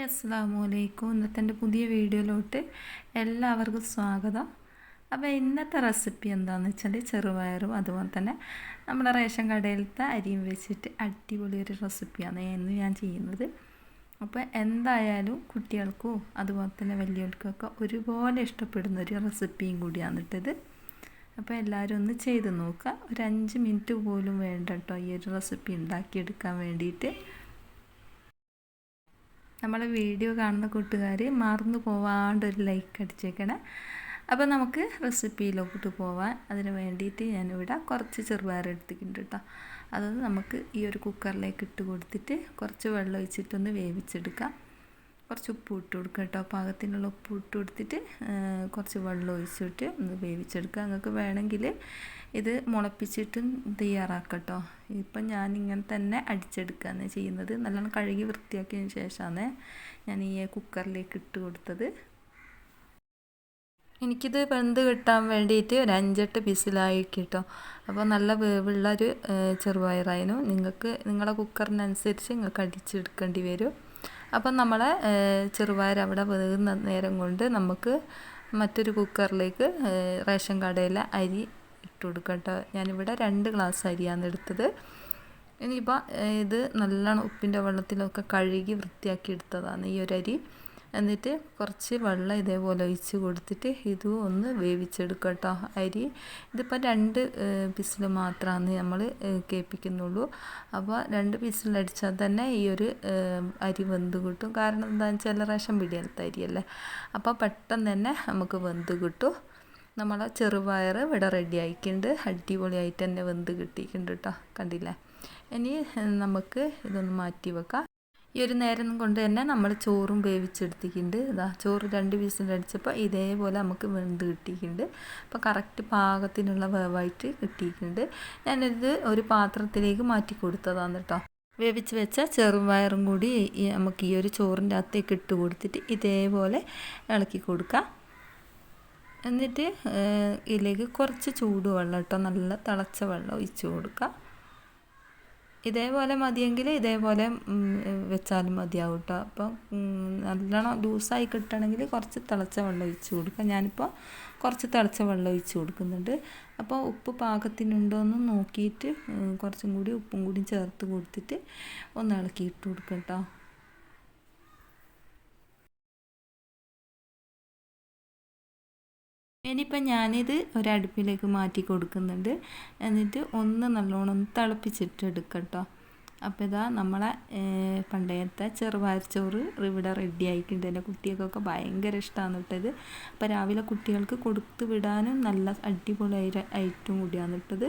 അസ്സാമു അലൈക്കും ഇന്നത്തെ എന്റെ പുതിയ വീഡിയോയിലോട്ട് എല്ലാവർക്കും സ്വാഗതം. അപ്പോൾ ഇന്നത്തെ റെസിപ്പി എന്താണെന്ന് വെച്ചാൽ ചെറുപയറും അതുപോലെ തന്നെ നമ്മുടെ റേഷൻ കടയിലത്തെ അരിയും വെച്ചിട്ട് അടിപൊളി ഒരു റെസിപ്പിയാണ് എന്ന് ഞാൻ ചെയ്യുന്നത്. അപ്പോൾ എന്തായാലും കുട്ടികൾക്കും അതുപോലെ തന്നെ വലിയവർക്കൊക്കെ ഒരുപോലെ ഇഷ്ടപ്പെടുന്ന ഒരു റെസിപ്പിയും കൂടിയാണ് ഇട്ടത്. അപ്പോൾ എല്ലാവരും ഒന്ന് ചെയ്ത് നോക്കുക. ഒരു അഞ്ച് മിനിറ്റ് പോലും വേണ്ട കേട്ടോ ഈ ഒരു റെസിപ്പി ഉണ്ടാക്കിയെടുക്കാൻ വേണ്ടിയിട്ട്. നമ്മളെ വീഡിയോ കാണുന്ന കൂട്ടുകാർ മറന്നു പോവാണ്ട് ഒരു ലൈക്ക് അടിച്ചേക്കണേ. അപ്പോൾ നമുക്ക് റെസിപ്പിയിലോട്ട് പോവാൻ. അതിന് വേണ്ടിയിട്ട് ഞാനിവിടെ കുറച്ച് ചെറുപയർ എടുത്തിട്ടുണ്ട് കേട്ടോ അതൊന്ന് നമുക്ക് ഈ ഒരു കുക്കറിലേക്ക് ഇട്ട് കൊടുത്തിട്ട് കുറച്ച് വെള്ളം ഒഴിച്ചിട്ടൊന്ന് വേവിച്ചെടുക്കാം. കുറച്ച് ഉപ്പ് ഇട്ട് കൊടുക്കുക കേട്ടോ. പാകത്തിനുള്ള ഉപ്പ് ഇട്ട് കൊടുത്തിട്ട് കുറച്ച് വെള്ളം ഒഴിച്ചിട്ട് ഒന്ന് വേവിച്ചെടുക്കുക. നിങ്ങൾക്ക് വേണമെങ്കിൽ ഇത് മുളപ്പിച്ചിട്ടും തയ്യാറാക്കട്ടോ ഇപ്പം ഞാൻ ഇങ്ങനെ തന്നെ അടിച്ചെടുക്കുകയാണ് ചെയ്യുന്നത്. നല്ലോണം കഴുകി വൃത്തിയാക്കിയതിന് ശേഷമാണ് ഞാൻ ഈ കുക്കറിലേക്ക് ഇട്ട് കൊടുത്തത്. എനിക്കിത് വെന്ത് കിട്ടാൻ വേണ്ടിയിട്ട് ഒരു അഞ്ചെട്ട് പിസിലായി കേട്ടോ. അപ്പോൾ നല്ല വേവുള്ള ഒരു ചെറുപയറായിരുന്നു. നിങ്ങൾക്ക് നിങ്ങളുടെ കുക്കറിനനുസരിച്ച് നിങ്ങൾക്ക് അടിച്ചെടുക്കേണ്ടി വരും. അപ്പം നമ്മൾ ചെറുപയർ അവിടെ വേകുന്ന നേരം കൊണ്ട് നമുക്ക് മറ്റൊരു കുക്കറിലേക്ക് റേഷൻ കടയിലെ അരി ഇട്ട് കൊടുക്കാം കേട്ടോ. ഞാനിവിടെ രണ്ട് ഗ്ലാസ് അരിയാണ് എടുത്തത്. ഇനിയിപ്പോൾ ഇത് നല്ലോണം ഉപ്പിന്റെ വെള്ളത്തിലൊക്കെ കഴുകി വൃത്തിയാക്കി എടുത്തതാണ് ഈ ഒരു അരി. എന്നിട്ട് കുറച്ച് വെള്ളം ഇതേപോലെ ഒഴിച്ച് കൊടുത്തിട്ട് ഇതും ഒന്ന് വേവിച്ചെടുക്കുക കേട്ടോ അരി. ഇതിപ്പോൾ രണ്ട് പിസിൽ മാത്രമാണ് നമ്മൾ കേൾപ്പിക്കുന്നുള്ളൂ. അപ്പോൾ രണ്ട് പിസിലടിച്ചാൽ തന്നെ ഈ ഒരു അരി വെന്ത് കിട്ടും. കാരണം എന്താണെന്ന് വെച്ചാൽ റേഷൻ പിടിയാത്ത അരിയല്ലേ. അപ്പോൾ പെട്ടെന്ന് തന്നെ നമുക്ക് വെന്ത് കിട്ടും. നമ്മളെ ചെറുപയർ ഇവിടെ റെഡി ആയിട്ടുണ്ട്. അടിപൊളിയായിട്ട് തന്നെ വെന്ത് കിട്ടിയിട്ടുണ്ട് കേട്ടോ. കണ്ടില്ലേ? ഇനി നമുക്ക് ഇതൊന്ന് മാറ്റി വെക്കാം. ഈ ഒരു നേരം കൊണ്ട് തന്നെ നമ്മൾ ചോറും വേവിച്ചെടുത്തിട്ടുണ്ട്. ഇതാ ചോറ് രണ്ട് അടിച്ചപ്പോൾ ഇതേപോലെ നമുക്ക് വെന്ത് കിട്ടിയിട്ടുണ്ട്. അപ്പോൾ കറക്റ്റ് പാകത്തിനുള്ള വേവായിട്ട് കിട്ടിയിട്ടുണ്ട്. ഞാനിത് ഒരു പാത്രത്തിലേക്ക് മാറ്റി കൊടുത്തതാണ് കേട്ടോ വേവിച്ച് വെച്ച ചെറുപയറും കൂടി നമുക്ക് ഈ ഒരു ചോറിന്റെ അകത്തേക്ക് ഇട്ട് കൊടുത്തിട്ട് ഇതേപോലെ ഇളക്കി കൊടുക്കാം. എന്നിട്ട് ഇതിലേക്ക് കുറച്ച് ചൂടുവെള്ളം കേട്ടോ നല്ല തിളച്ച വെള്ളം ഒഴിച്ച് കൊടുക്കാം. ഇതേപോലെ മതിയെങ്കിൽ ഇതേപോലെ വെച്ചാലും മതിയാവും കേട്ടോ അപ്പോൾ നല്ലോണം ലൂസായി കിട്ടണമെങ്കിൽ കുറച്ച് തിളച്ച വെള്ളം ഒഴിച്ച് കൊടുക്കുക ഞാനിപ്പോൾ കുറച്ച് തിളച്ച വെള്ളം ഒഴിച്ച് കൊടുക്കുന്നുണ്ട്. അപ്പോൾ ഉപ്പ് പാകത്തിനുണ്ടോ എന്ന് നോക്കിയിട്ട് കുറച്ചും കൂടി ഉപ്പും കൂടി ചേർത്ത് കൊടുത്തിട്ട് ഒന്ന് ഇളക്കി ഇട്ട് കൊടുക്കാം കേട്ടോ ഇനിയിപ്പം ഞാനിത് ഒരടുപ്പിലേക്ക് മാറ്റി കൊടുക്കുന്നുണ്ട്. എന്നിട്ട് ഒന്ന് നല്ലോണം ഒന്ന് തിളപ്പിച്ചിട്ട് എടുക്കട്ടോ. അപ്പോൾ ഇതാ നമ്മളെ പണ്ടത്തെ ചെറുപയർ ചോറ് ഇവിടെ റെഡി ആയിട്ടുണ്ട്. എന്റെ കുട്ടികൾക്കൊക്കെ ഭയങ്കര ഇഷ്ടമാണ് ഇട്ടത് അപ്പോൾ രാവിലെ കുട്ടികൾക്ക് കൊടുത്തു വിടാനും നല്ല അടിപൊളി ഐറ്റം കൂടിയാണ് ഇട്ടത്